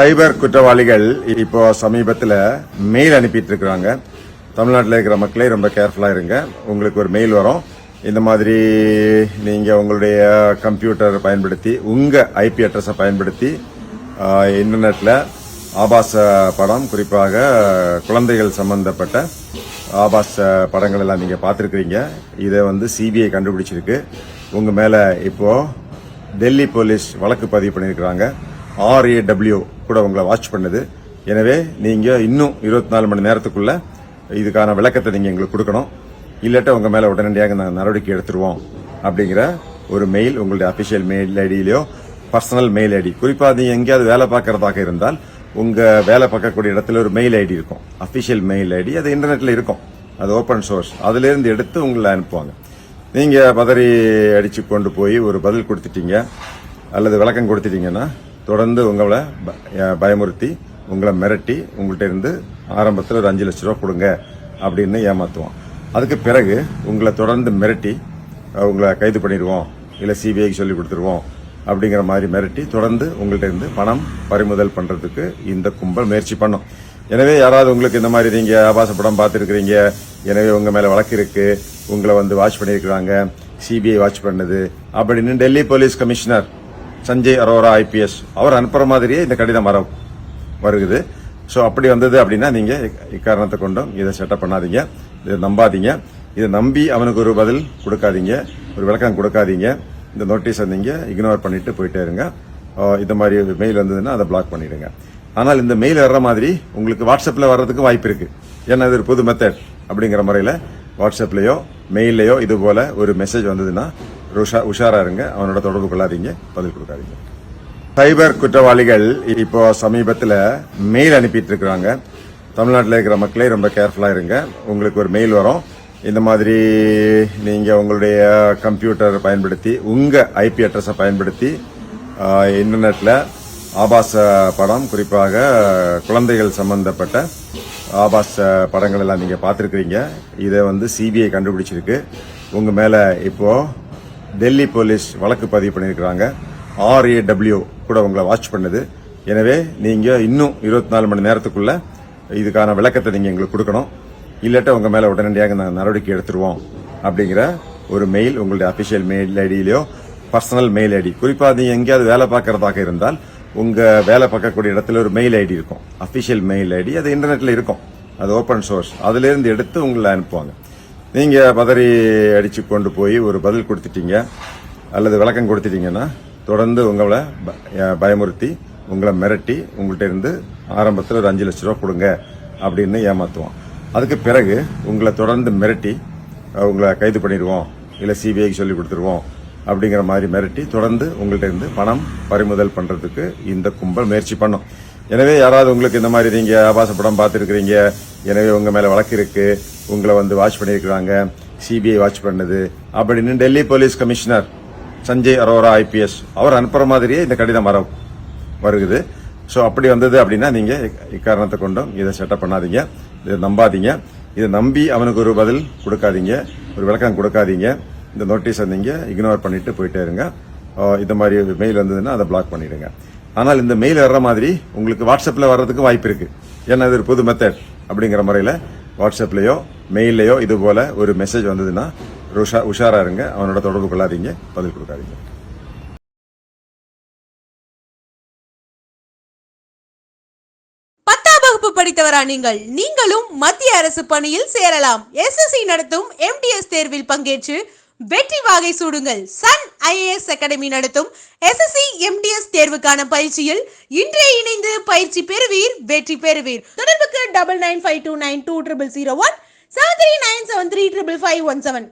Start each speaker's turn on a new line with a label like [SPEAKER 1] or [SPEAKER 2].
[SPEAKER 1] சைபர் குற்றவாளிகள் இப்போ சமீபத்தில் மெயில் அனுப்பிட்டு இருக்கிறாங்க தமிழ்நாட்டில் இருக்கிற மக்களே ரொம்ப கேர்ஃபுல்லாக இருங்க. உங்களுக்கு ஒரு மெயில் வரும். இந்த மாதிரி நீங்கள் உங்களுடைய கம்ப்யூட்டர் பயன்படுத்தி உங்கள் ஐபி அட்ரஸை பயன்படுத்தி இன்டர்நெட்டில் ஆபாச படம் குறிப்பாக குழந்தைகள் சம்பந்தப்பட்ட ஆபாச படங்கள் எல்லாம் நீங்கள் பார்த்துருக்குறீங்க. இதை வந்து சிபிஐ கண்டுபிடிச்சிருக்கு. உங்கள் மேலே இப்போது டெல்லி போலீஸ் வழக்கு பதிவு பண்ணியிருக்கிறாங்க. ஆர்ஏடபிள்யூ கூட உங்களை வாட்ச் பண்ணுது. எனவே நீங்க இன்னும் இருபத்தி நாலு மணி நேரத்துக்குள்ள இதுக்கான விளக்கத்தை நீங்க எங்களுக்கு கொடுக்கணும். இல்லாட்ட உங்க மேல உடனடியாக நாங்கள் நடவடிக்கை எடுத்துருவோம் அப்படிங்கிற ஒரு மெயில் உங்களுடைய அபிஷியல் மெயில் ஐடியிலயோ பர்சனல் மெயில் ஐடி. குறிப்பா நீங்க எங்கேயாவது வேலை பார்க்கறதாக இருந்தால் உங்க வேலை பார்க்கக்கூடிய இடத்துல ஒரு மெயில் ஐடி இருக்கும். அபிஷியல் மெயில் ஐடி அது இன்டர்நெட்ல இருக்கும். அது ஓபன் சோர்ஸ் அதுல இருந்து எடுத்து உங்களை அனுப்புவாங்க. நீங்க பதறி அடிச்சு கொண்டு போய் ஒரு பதில் கொடுத்துட்டீங்க அல்லது விளக்கம் கொடுத்துட்டீங்கன்னா தொடர்ந்து உங்களை பயமுறுத்தி உங்களை மிரட்டி உங்கள்கிட்ட இருந்து ஆரம்பத்தில் ஒரு அஞ்சு லட்ச ரூபா கொடுங்க அப்படின்னு ஏமாத்துவோம். அதுக்கு பிறகு உங்களை தொடர்ந்து மிரட்டி உங்களை கைது பண்ணிடுவோம் இல்லை சிபிஐக்கு சொல்லி கொடுத்துருவோம் அப்படிங்கிற மாதிரி மிரட்டி தொடர்ந்து உங்கள்கிட்ட இருந்து பணம் பறிமுதல் பண்ணுறதுக்கு இந்த கும்பல் முயற்சி பண்ணும். எனவே யாராவது உங்களுக்கு இந்த மாதிரி நீங்கள் ஆபாச படம் பார்த்துருக்குறீங்க எனவே உங்கள் மேலே வழக்கு இருக்குது உங்களை வந்து வாட்ச் பண்ணியிருக்கிறாங்க சிபிஐ வாட்ச் பண்ணுது அப்படின்னு Delhi police commissioner Sanjay Arora IPS அவர் அனுப்புற மாதிரியே இந்த கடிதம் வர வருகுது. ஸோ அப்படி வந்தது அப்படின்னா நீங்கள் இக்காரணத்தை கொண்டும் இதை செட்டப் பண்ணாதீங்க. இதை நம்பாதீங்க. இதை நம்பி அவனுக்கு ஒரு பதில் கொடுக்காதீங்க. ஒரு விளக்கம் கொடுக்காதீங்க. இந்த நோட்டீஸை வந்தீங்க இக்னோர் பண்ணிட்டு போயிட்டே இருங்க. இந்த மாதிரி மெயில் வந்ததுன்னா அதை பிளாக் பண்ணிடுங்க. ஆனால் இந்த மெயில் வர்ற மாதிரி உங்களுக்கு வாட்ஸ்அப்பில் வர்றதுக்கு வாய்ப்பு இருக்குது ஏன்னா இது ஒரு புது மெத்தட் அப்படிங்கிற முறையில் வாட்ஸ்அப்லேயோ மெயிலையோ இது போல ஒரு மெசேஜ் வந்ததுன்னா உஷா- உஷாரா இருங்க. அவனோட தொடர்பு கொள்ளாதீங்க. பதில் கொடுக்காதீங்க. சைபர் குற்றவாளிகள் இப்போ சமீபத்தில் மெயில் அனுப்பிட்டு இருக்கிறாங்க தமிழ்நாட்டில் இருக்கிற மக்களே ரொம்ப கேர்ஃபுல்லா இருங்க. உங்களுக்கு ஒரு மெயில் வரும். இந்த மாதிரி நீங்க உங்களுடைய கம்ப்யூட்டர் பயன்படுத்தி உங்க ஐபி அட்ரஸை பயன்படுத்தி இன்டர்நெட்டில் இன்டர்நெட்ல ஆபாச படம் குறிப்பாக குழந்தைகள் சம்பந்தப்பட்ட ஆபாச படங்கள் எல்லாம் நீங்க பார்த்துருக்கிறீங்க. இதை வந்து சிபிஐ கண்டுபிடிச்சிருக்கு. உங்க மேல இப்போ டெல்லி போலீஸ் வழக்கு பதிவு பண்ணியிருக்கிறாங்க. ஆர்ஏடபிள்யூ கூட உங்களை வாட்ச் பண்ணுது. எனவே நீங்கள் இன்னும் இருபத்தி நாலு மணி நேரத்துக்குள்ள இதுக்கான விளக்கத்தை நீங்கள் எங்களுக்கு கொடுக்கணும். இல்லாட்ட உங்கள் மேலே உடனடியாக நாங்கள் நடவடிக்கை எடுத்துருவோம் அப்படிங்கிற ஒரு மெயில் உங்களுடைய அஃபிஷியல் மெயில் ஐடியிலையோ பர்சனல் மெயில் ஐடி. குறிப்பாக நீங்கள் எங்கேயாவது வேலை பார்க்கறதாக இருந்தால் உங்கள் வேலை பார்க்கக்கூடிய இடத்துல ஒரு மெயில் ஐடி இருக்கும். Official mail ID. அது இன்டர்நெட்டில் இருக்கும். அது ஓப்பன் சோர்ஸ் அதுலேருந்து எடுத்து உங்களை அனுப்புவாங்க. நீங்கள் பதறி அடித்து கொண்டு போய் ஒரு பதில் கொடுத்துட்டீங்க அல்லது விளக்கம் கொடுத்துட்டீங்கன்னா தொடர்ந்து உங்களை பயமுறுத்தி உங்களை மிரட்டி உங்கள்கிட்ட இருந்து ஆரம்பத்தில் ஒரு அஞ்சு லட்ச ரூபா கொடுங்க அப்படின்னு ஏமாத்துவோம். அதுக்கு பிறகு உங்களை தொடர்ந்து மிரட்டி உங்களை கைது பண்ணிடுவோம் இல்லை சிபிஐக்கு சொல்லி கொடுத்துருவோம் அப்படிங்கிற மாதிரி மிரட்டி தொடர்ந்து உங்கள்கிட்ட இருந்து பணம் பறிமுதல் பண்ணுறதுக்கு இந்த கும்பல் முயற்சி பண்ணும். எனவே யாராவது உங்களுக்கு இந்த மாதிரி நீங்கள் ஆபாச படம் பார்த்துருக்கிறீங்க எனவே உங்க மேல வழக்கு இருக்கு. உங்களை வந்து வாட்ச் பண்ணியிருக்கிறாங்க. சிபிஐ வாட்ச் பண்ணுது. அப்படின்னு Delhi police commissioner Sanjay Arora IPS அவர் அனுப்புற மாதிரியே இந்த கடிதம் வர வருகுது. ஸோ அப்படி வந்தது அப்படின்னா நீங்க இக்காரணத்தை கொண்டும் இதை செட்டப் பண்ணாதீங்க. இதை நம்பாதீங்க. இதை நம்பி அவனுக்கு ஒரு பதில் கொடுக்காதீங்க. ஒரு விளக்கம் கொடுக்காதீங்க. இந்த நோட்டீஸை வந்தீங்க இக்னோர் பண்ணிட்டு போயிட்டே இருங்க. இந்த மாதிரி மெயில் வந்ததுன்னா அதை பிளாக் பண்ணிடுங்க. ஆனால் இந்த மெயில் வர்ற மாதிரி உங்களுக்கு வாட்ஸ்அப்பில் வர்றதுக்கு வாய்ப்பு இருக்கு. ஏன்னா இது ஒரு புது மெத்தட் அப்படிங்கிற முறையில் வாட்ஸ்அப்லேயோ மெயிலையோ இது போல ஒரு மெசேஜ் வந்ததுன்னா உஷா- உஷாரா இருங்க. அவனோட தொடர்பு கொள்ளாதீங்க. பதில் கொடுக்காதீங்க.
[SPEAKER 2] பத்தாம் வகுப்பு படித்தவரா நீங்கள்? நீங்களும் மத்திய அரசு பணியில் சேரலாம். எஸ்எஸ்சி நடத்தும் எம்டிஎஸ் தேர்வில் பங்கேற்று வெற்றி வாகை சூடுங்கள். சன் ஐஏஎஸ் அகாடமி நடத்தும் எஸ்எஸ்சி எம்டிஎஸ் தேர்வுக்கான பயிற்சியில் இன்றே இணைந்து பயிற்சி பெறுவீர் வெற்றி பெறுவீர். தொடர்புக்கு double nine five two nine two triple zero one seven three nine seven three triple five one seven